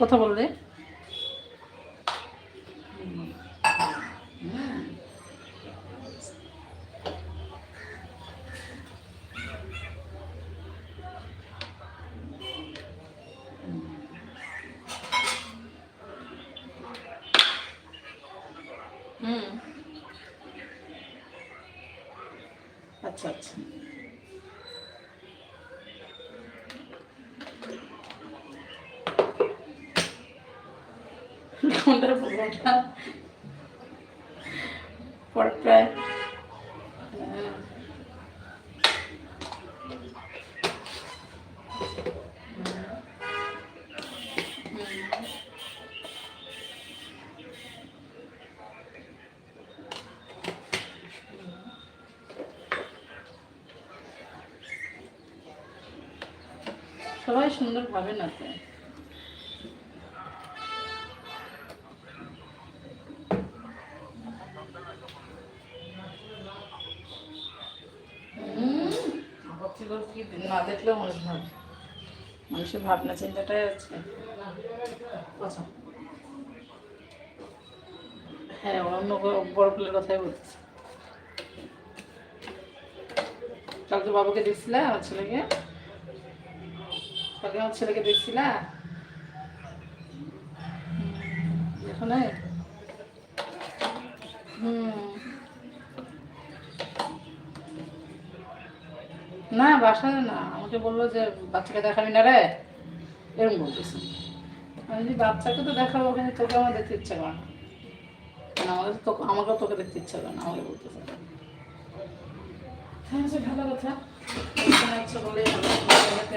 কথা বললে হুম আচ্ছা আচ্ছা কোনটার কোনটা পরটা হ্যাঁ। সবাই সুন্দর ভাবে না দেখলেও মানুষ ভাবে। মানুষের ভাবনা, চিন্তাটাই আছে আচ্ছা। হ্যাঁ অন্য বড়- কথাই বলতেছি। কাল তো বাবাকে দেখছিলে আমার ছেলেকে? আমার ছেলেকে দেখছিলা হুম, দেখো নাই? হুম। না বাসায় না। আমাকে বলল যে বাচ্চাকে দেখাবি না রে। এরকম বলতেছে। আমি যদি বাচ্চাকে তো দেখাবো ওখানে তোকে আমার দেখতে ইচ্ছা করে না। না, আমাকে তো তোকে- আমাকেও তোকে দেখতে ইচ্ছা করে না আমাকে বলতেছে। হ্যাঁ সে ভালো কথা। বলে আমাকে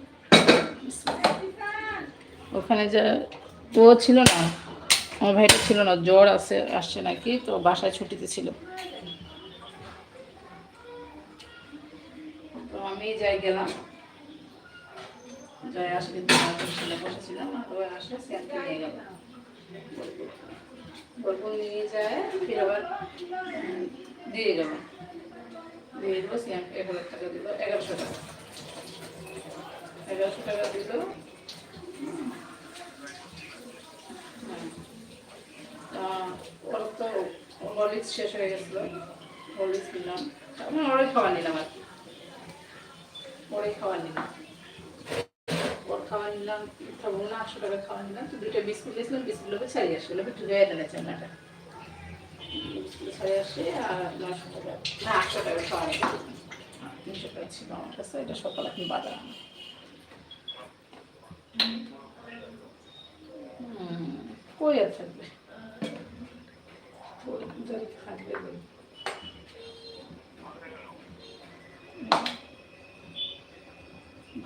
ওখানে যে ও ছিল না, আমার ভাইটা ছিল না, জ্বর আছে, আসছে নাকি, তো বাসায় ছুটিতে ছিল। তো আমি যাই গেলাম। আসে নিয়ে নিয়ে যায়, ফির আবার দিয়ে দিয়ে টাকা এগারোশো টাকা। এগারোশো টাকা দিল। ওর তো হরলিক্স শেষ হয়ে গেছিল। হরলিক্স দিলাম আমি ওরাই খাওয়া নিলাম আর কি। ওরাই খাওয়া নিলাম। ওর খাওয়া নিলাম না আটশো টাকা খাওয়া নিলাম। তো দুইটা বিস্কুট দিয়েছিলাম বিস্কুটগুলোকে ছাড়িয়ে আসছিল একটু গায়ে দিলেছে ওনাটা বিস্কুট ছাড়িয়ে আর নশো টাকা। না, আটশো টাকা খাওয়া নিলাম তিনশো এটা সকালে এখন বাজার। কই আর থাকবে? যাই থাকবে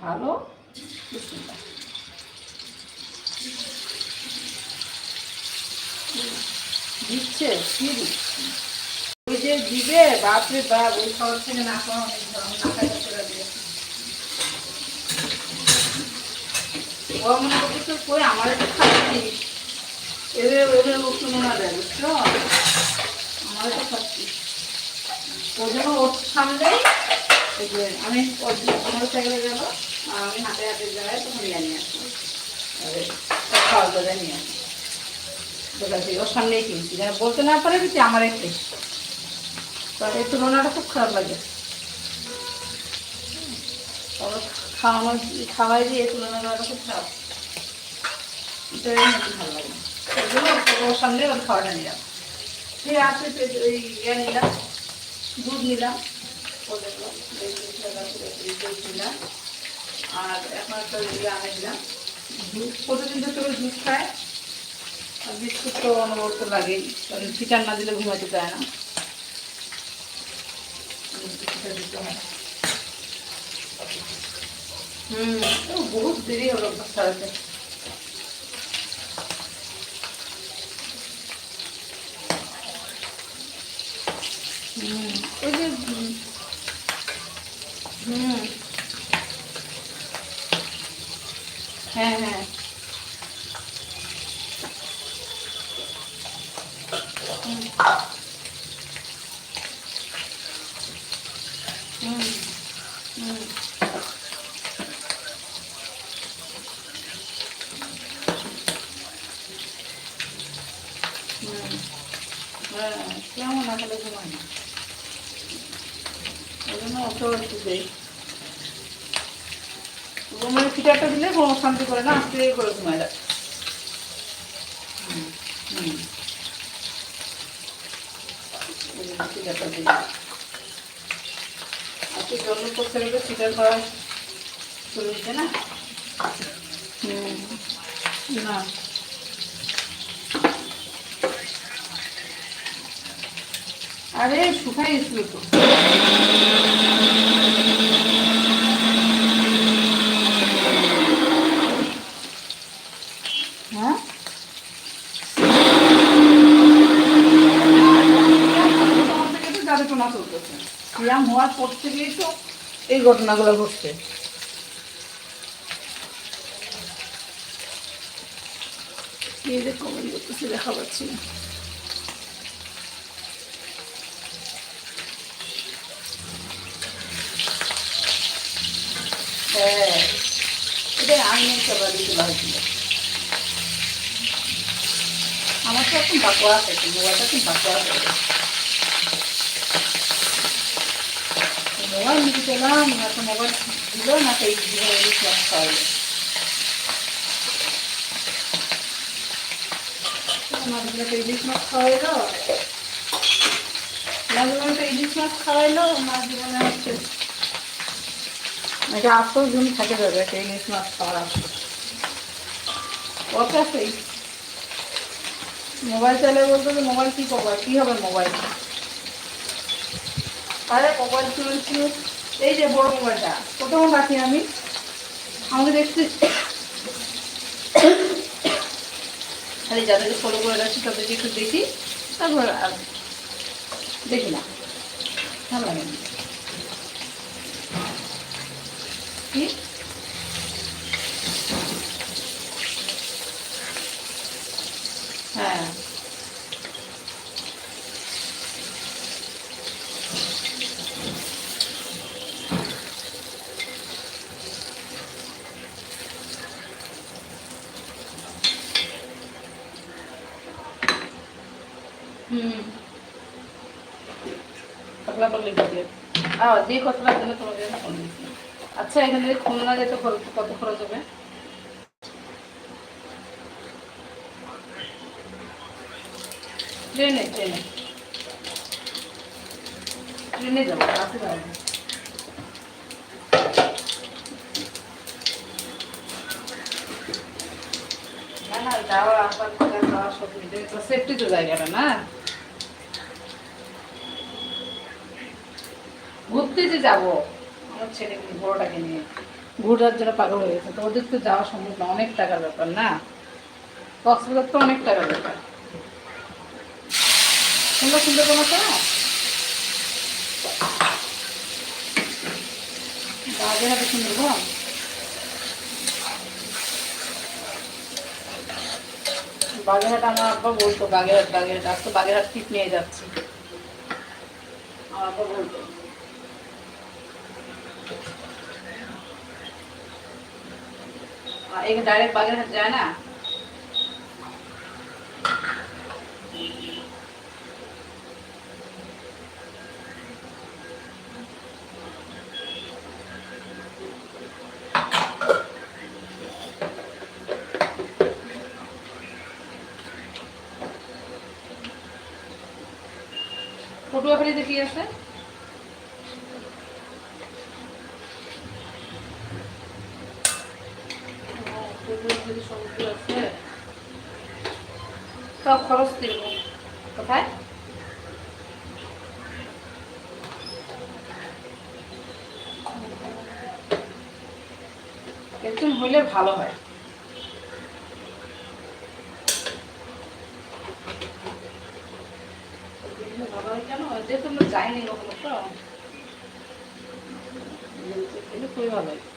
ভালো দিচ্ছে ওই যে দিবে, বাপরে বাপ, ওই খাওয়ার থেকে না খাওয়া অনেক কই আমার একটু খাচ্ছি এদের, ওদের ওষুধ না দেয়, বুঝছ? তো খাচ্ছি ও যেন ওর সামনেই আমি মোটর সাইকেলে গেল আমি হাতে হাতে যাই তখন নিয়ে নিয়ে আসলাম খাওয়া দাওয়া নিয়ে আসলাম দোকান থেকে ওর সামনেই কিনছি। যেন বলতে না পারে যে আমার একটু। তো এই তুলনাটা খুব খারাপ লাগে। তবে খাওয়ানো, খাওয়াই দিয়ে এই তুলনাটা খুব খারাপ। ভালো লাগে। জন্য ওর সামনে ওর খাওয়াটা নিলাম ফিরে আসে ওই ইয়ে নিলাম দুধ নিলাম। আর এখন একটা ইয়ে আনে দিলাম, দুধ। প্রতিদিন তো করে দুধ তো লাগেই, কারণ না দিলে ঘুমাতে চায় না। দিতে হয়। বহুত দেরি হলো ছাড়াতে ওই যে হুম, হ্যাঁ হ্যাঁ হুম হুম হুম হুম হ্যাঁ কেমন আসলে ঘুমায় না ওই জন্য ওকেও একটু দেই ঘুমের ফিটারটা দিলে কোনো শান্তি করে না আস্তে করে ঘুমায় যায় হুম হুম ওই করতে গেলে ফিটার করা না? হুম না। আরে শুকাই গেছিল তো হ্যাঁ জাদুটোনা হওয়ার পর থেকেই তো এই ঘটনাগুলো ঘটছে। হ্যাঁ এটা আমি আমার তো এখন বাঁকুড়া আছে মোবাইলটা এখন বাঁকুড়া মোবাইল গেলাম একটা মোবাইল না সেই মাছগুলো তো ইলিশ মাছ খাওয়াইলো হচ্ছে ইলিশ মাছ মোবাইল চালে বলতে মোবাইল কি করব কি হবে মোবাইল আরে মোবাইল চলছি এই যে বড় মোবাইলটা, প্রথম রাখি আমি। আমাকে দেখতে খালি যাদেরকে ফলো করে রাখছি তাদেরকে একটু দেখি। তারপর আর দেখি না। ভালো লাগে কি? হ্যাঁ হুম পাতলা পাতলা ভিডিও যে কথাটার জন্য তোমাকে ফোন দিচ্ছি। আচ্ছা এখান খুলনা যেতে খরচ, কত খরচ হবে? ট্রেনে ট্রেনে। ট্রেনে যাব না। না, যাওয়া সব মিলে। সেফটি তো জায়গাটা, না? ঘুরতে যে যাব। আমার ছেলে বড়টাকে নিয়ে। ঘুরার জন্য পাগল হয়ে গেছে। তো ওদের তো যাওয়া সম্ভব না। অনেক টাকার ব্যাপার না? কক্সবাজার তো অনেক টাকার ব্যাপার। সুন্দর সুন্দর কোনো তো বাগেরহাটে সুন্দরবন বাগেরহাট আমার আব্বা বলতো, বাগেরহাট বাগেরহাট। আজ তো বাগেরহাট ঠিক নিয়ে যাচ্ছি। আমার আব্বা বলতো। আর এখানে ডাইরেক্ট বাগেরহাট যায় না পটুয়াখালীতে কি আছে ও, পটুয়াখালীতে সমুদ্র আছে সব খরচ দিব কোথায় হলে ভালো হয়। যেহেতু আমরা যাইনি কখনো তো? খুবই ভালো হয়।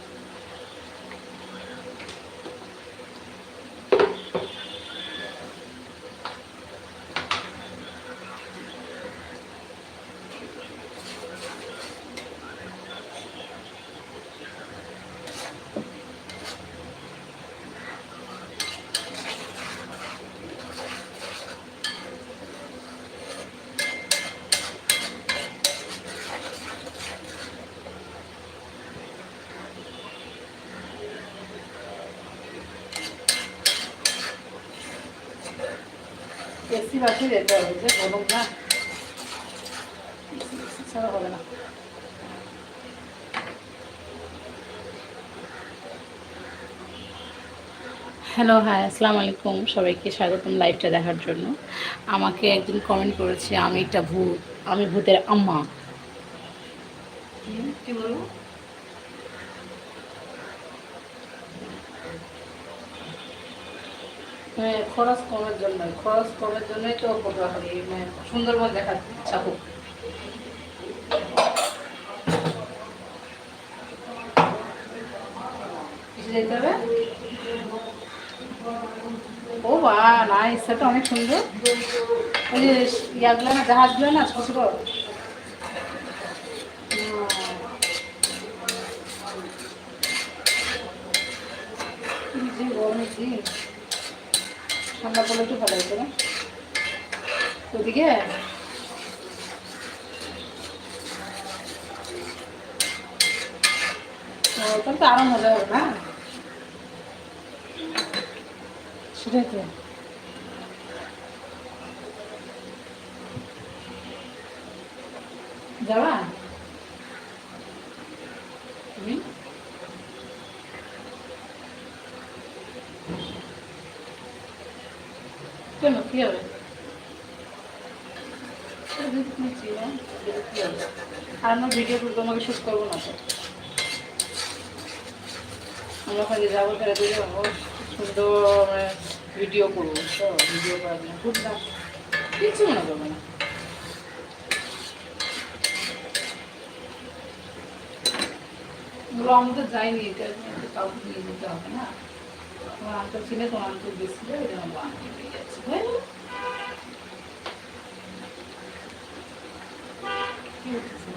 হ্যালো হ্যাঁ আসসালামু আলাইকুম। সবাইকে স্বাগতম লাইভটা দেখার জন্য। আমাকে একদিন কমেন্ট করেছে, আমি একটা ভূত, আমি ভূতের আম্মা হুম, কি বলব মানে খরচ কমের জন্য খরচ কমের জন্যই তো ফটোগ্রাফারি মানে সুন্দরবন দেখার ইচ্ছা হবে? ও বা নাইস সেটা অনেক সুন্দর। ওই যে ইয়াগুলো না, জাহাজগুলো না, ছোট ছোট হুম। কি যে গরমের দিন ঠান্ডা পড়লে একটু ভালো হতো না। ওদিকে? তাহলে তো আরও মজা হবে না? সেটাই তো। যাবা তুমি কেন কি হবে আর আমরা ভিডিও করব তোমাকে শ্যুট করব না তো। আমরা ওখানে যাব যাব। সুন্দর ভিডিও করব তো ভিডিও করার জন্য। খুব না কিচ্ছু মনে করব না আমি তো যাইনি, এটা কাউকে নিয়ে যেতে হবে না। তোমার আঙ্কেল ছিল, তোমার আঙ্কেল গেছিল গেল? কি হচ্ছে?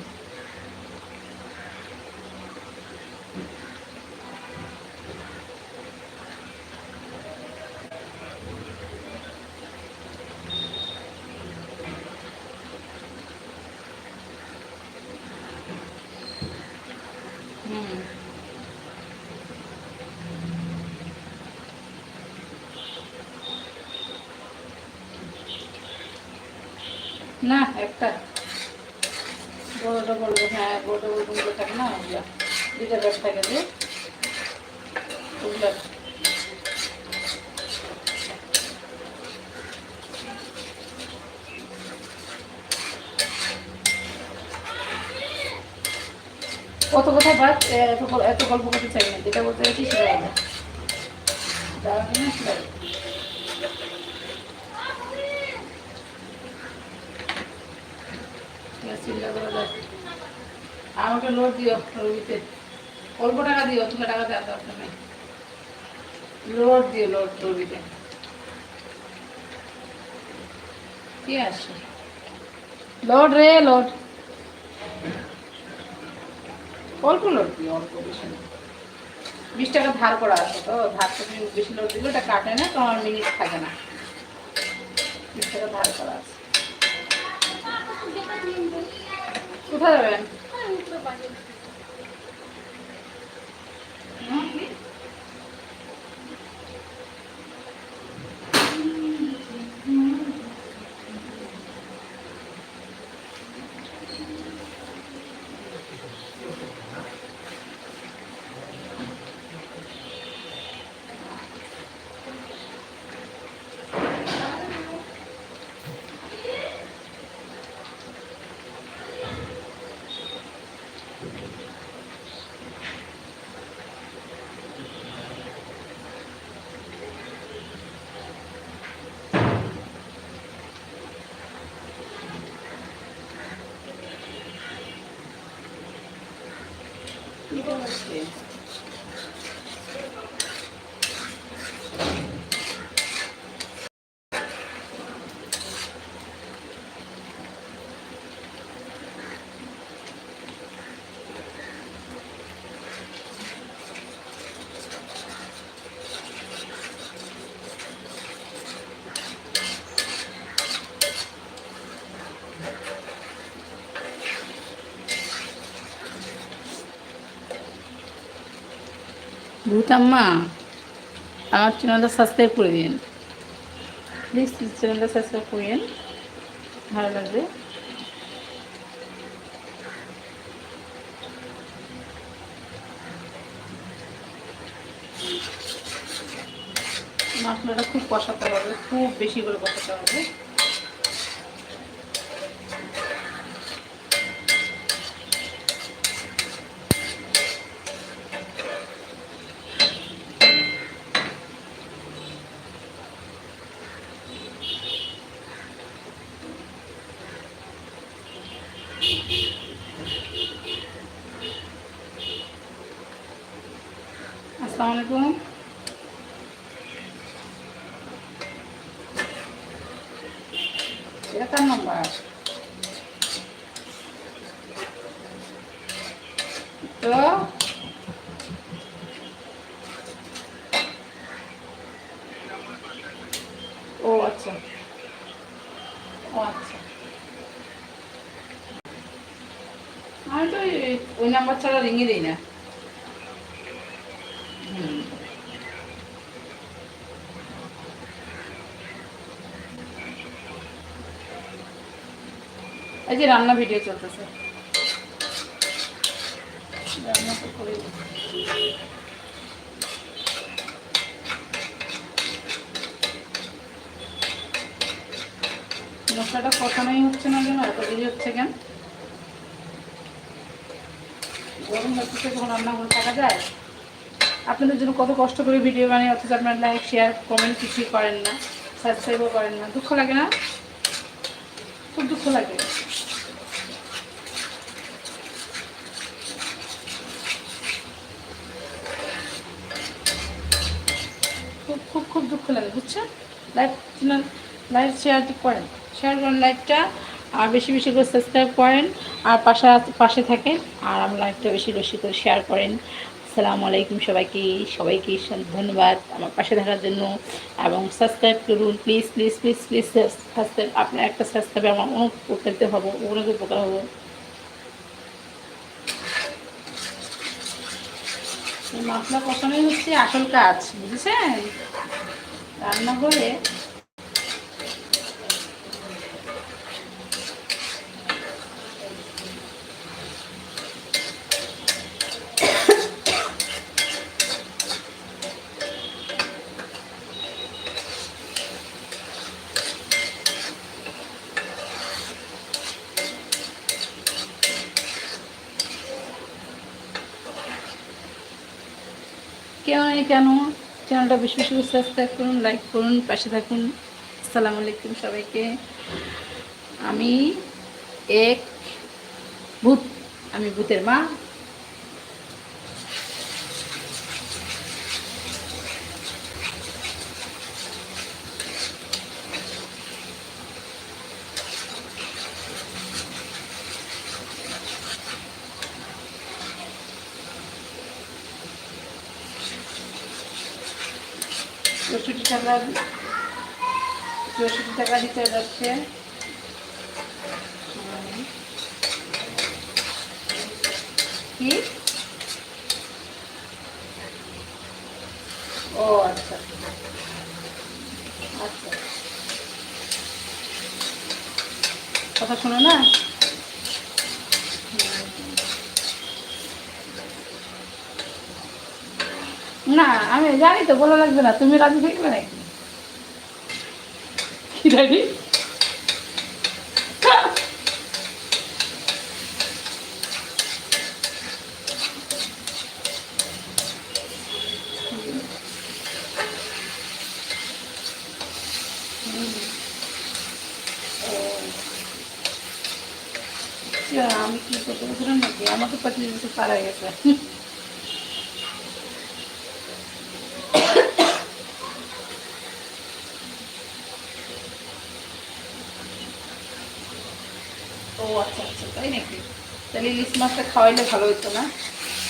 হুম না একটা বড়টা বলব হ্যাঁ বড়টা বলব ওগুলো থাকে না ওগুলো দুটা কত কথা বাদ এত এত গল্প করতে চাই না, যেটা বলতে চাইছি সেটা বলো। আমাকে লোড দিও রবিতে অল্প টাকা দিও তুমি টাকা দেওয়ার দরকার নেই। লোড দিও লোড রবিতে কি আসছে লোড রে লোড অল্প লোড দিও, অল্প বেশি। বিশ টাকা ধার করা আছে তো, ধার তো তুমি বেশি লোড দিলে ওটা কাটে না, তোমার মিনিট থাকে না। বিশ টাকা ধার করা আছে। কোথায় যাবেন? Mm-hmm. Thank you. ভূতাম্মা আমার চ্যানেলটা সাবস্ক্রাইব করে দিন প্লিজ চ্যানেলটা সাবস্ক্রাইব করিয়েন। ভালো লাগবে। মশলাটা খুব কষাতে হবে, খুব বেশি করে কষাতে হবে আসসালামু আলাইকুম এটা কার নাম্বার তো ও আচ্ছা ও আচ্ছা। আমি তো ওই- নাম্বার ছাড়া রিঙে দিই না। এই যে রান্না ভিডিও চলতেছে। রান্না তো করেই। মশলাটা কষানোই হচ্ছে না কেন এত দেরি হচ্ছে কেন? গরম লাগতেছে যখন রান্না করে থাকা যায়। আপনাদের জন্য কত কষ্ট করে ভিডিও বানিয়ে অথচ আপনার লাইক শেয়ার কমেন্ট কিছুই করেন না সাবস্ক্রাইবও করেন না। দুঃখ লাগে না? খুব দুঃখ লাগে। খুব খুব খুব দুঃখ লাগে, বুঝছেন? লাইভ লাইভ শেয়ার করেন। শেয়ার করেন লাইভটা, আর বেশি বেশি করে সাবস্ক্রাইব করেন, আর পাশে পাশে থাকেন, আর আমার লাইভটা বেশি বেশি করে শেয়ার করেন। আসসালামু আলাইকুম সবাইকে সবাইকে ধন্যবাদ আমার পাশে থাকার জন্য, এবং সাবস্ক্রাইব করুন, please please please please subscribe আপনার একটা সাবস্ক্রাইবে আমার অনেক উপকৃত হব, অনেক উপকার হব। মশলা কষানোই হচ্ছে আসল কাজ, বুঝেছেন? রান্না করে কেউ নেই কেন? চ্যানেলটা বেশি বেশি সাবস্ক্রাইব করুন লাইক করুন, পাশে থাকুন। আসসালামু আলাইকুম সবাইকে। আমি এক ভূত, আমি ভূতের মা। চৌষট্টি চৌষট্টি টাকা দিতে যাচ্ছে। কি? ও আচ্ছা। আচ্ছা। কথা শোনো না? না, আমি জানি তো, বলা লাগবে না। তুমি রাজি থাকবে নাকি? কি আমি কি করতে বলছিলাম নাকি আমাকে পঁচিশ বছর পার হয়ে গেছে আচ্ছা আচ্ছা তাই নাকি? তাহলে ইলিশ মাছটা খাওয়াইলে ভালো হতো না।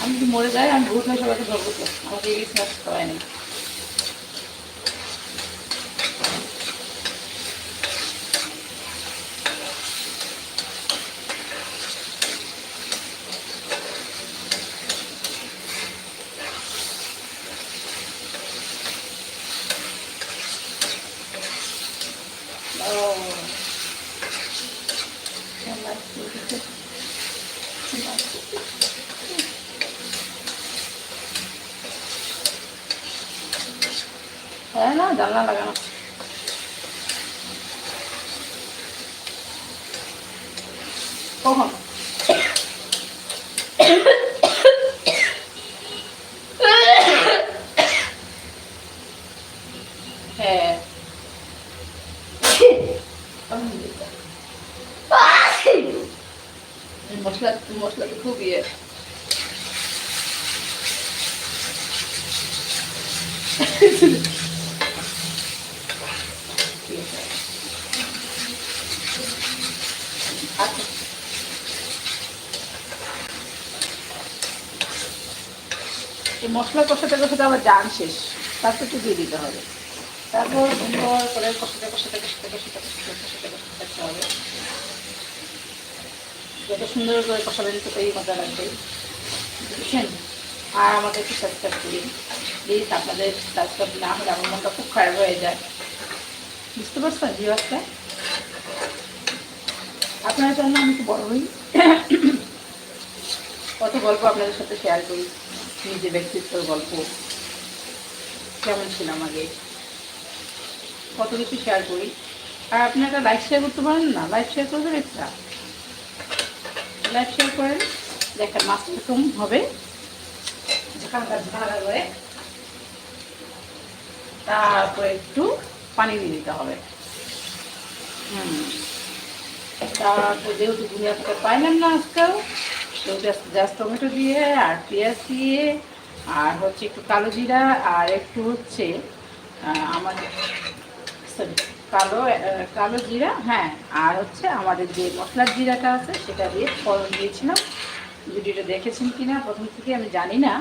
আমি যদি মরে যাই, আমি ভূত হয়ে সবাইকে ধরবো তো। আমাকে ইলিশ মাছ খাওয়াই নেই ও হ্যাঁ না জানলা লাগানো কখন হ্যাঁ মশলা মশলা তো খুব ইয়ে আচ্ছা এই মশলা কষাতে কষাতে আবার জান শেষ। তারপর একটু দিয়ে দিতে হবে। তারপর সুন্দর করে কষাতে কষাতে কষাতে কষাতে কষাতে কষাতে কষাতে হবে। যত সুন্দর করে কষাবেন, ততই মজা লাগবে। বুঝছেন? আর আমাদের একটু সাবস্ক্রাইব করি। প্লিজ আপনাদের সাবস্ক্রাইব না হলে আমার মনটা খুব খারাপ হয়ে যায়। বুঝতে পারছেন ভিউয়ার্সটা আপনার জন্য আমি একটু বড় হই। কত গল্প আপনাদের সাথে শেয়ার করি। নিজের ব্যক্তিত্বর গল্প। কেমন ছিলাম আগে কত কিছু শেয়ার করি? আর আপনি একটা লাইফ শেয়ার করতে পারেন না? লাইফ শেয়ার করবেন একটা? লাইফ শেয়ার করেন, দেখেন মাছ এরকম হবে। তারপরে একটু পানি দিয়ে দিতে হবে। হুম। তারপর যেহেতু থেকে পাইলাম না আজকাল সেহেতু জাস্ট টমেটো দিয়ে আর পেঁয়াজ দিয়ে আর হচ্ছে একটু কালো জিরা আর একটু হচ্ছে আমাদের sorry, কালো কালো জিরা হ্যাঁ আর হচ্ছে আমাদের যে মশলার জিরাটা আছে সেটা দিয়ে ফলন দিয়েছিলাম। ভিডিওটা দেখেছেন কিনা প্রথম থেকে আমি জানি না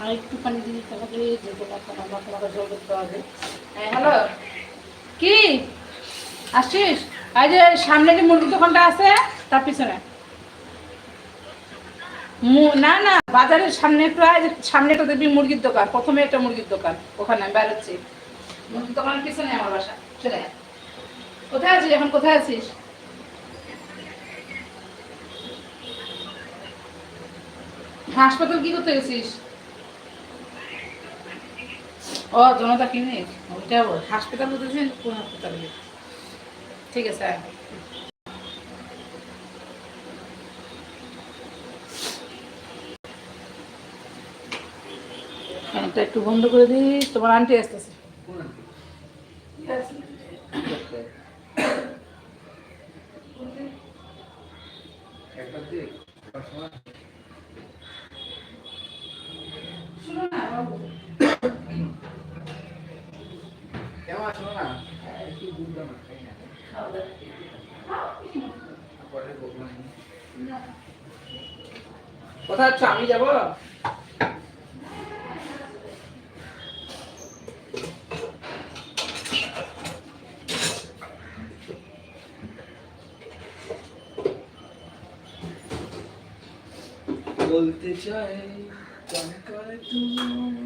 আর একটু পানি দিয়ে কি? আসছিস? এই যে সামনে যে মুরগির দোকানটা আছে, তার পিছনে। না না, বাজারের সামনে সামনে একটা দেখবি মুরগির দোকান, প্রথমে একটা মুরগির দোকান, ওখানে আমি বেরোচ্ছি। মুরগির দোকানের পিছনে আমার বাসা, চলে কোথায় আছিস এখন? কোথায় আছিস? হাসপাতাল কি করতে গেছিস? ও জনতা ক্লিনিক ওইটা হাসপাতাল বলতেছেন কোন হাসপাতালে? ঠিক আছে। ফ্যানটা একটু বন্ধ করে দিই তোমার আন্টি আসতেছে। শুনো না বাবু কেমন আছো না একটু বুঝলাম না তাই না খাওয়া দাওয়া। পরে বললাম কোথায় যাচ্ছ আমি যাব? বলতে চাই তুমি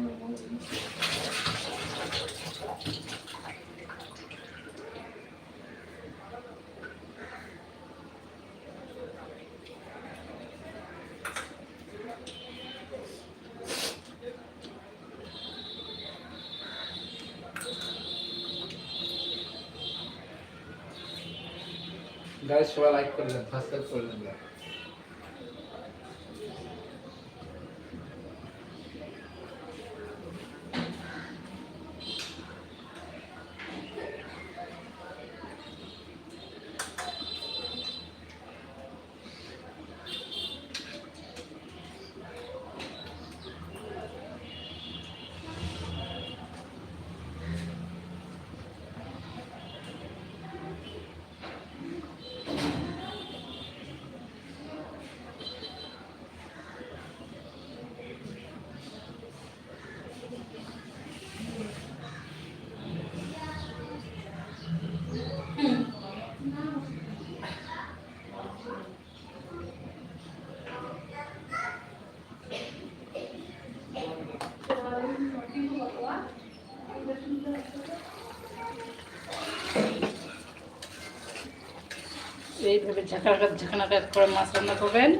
এইভাবে ঝাঁকানাকা ঝাঁকানাকা করে মাছ রান্না করবেন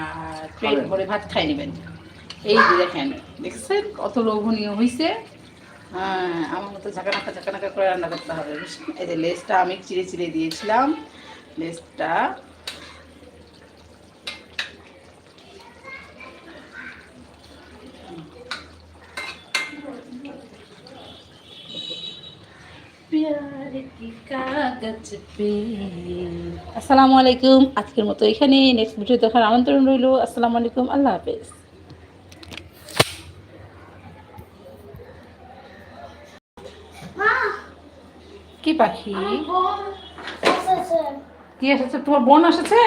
আর পেট ভরে ভাত খাই নেবেন। এই যে দেখেন দেখছেন কত লোভনীয় হয়েছে হ্যাঁ আমার মতো ঝাঁকানাকা ঝাঁকানাকা করে রান্না করতে হবে। এই যে লেসটা আমি চিড়ে চিড়ে দিয়েছিলাম। লেসটা আসসালামু আলাইকুম। আজকের মতো এখানে নেক্সট ভিডিও দেখার আমন্ত্রণ রইল। আসসালামু আলাইকুম। আল্লাহ হাফেজ। কি পাখি? কি এসেছে? তোমার বোন এসেছে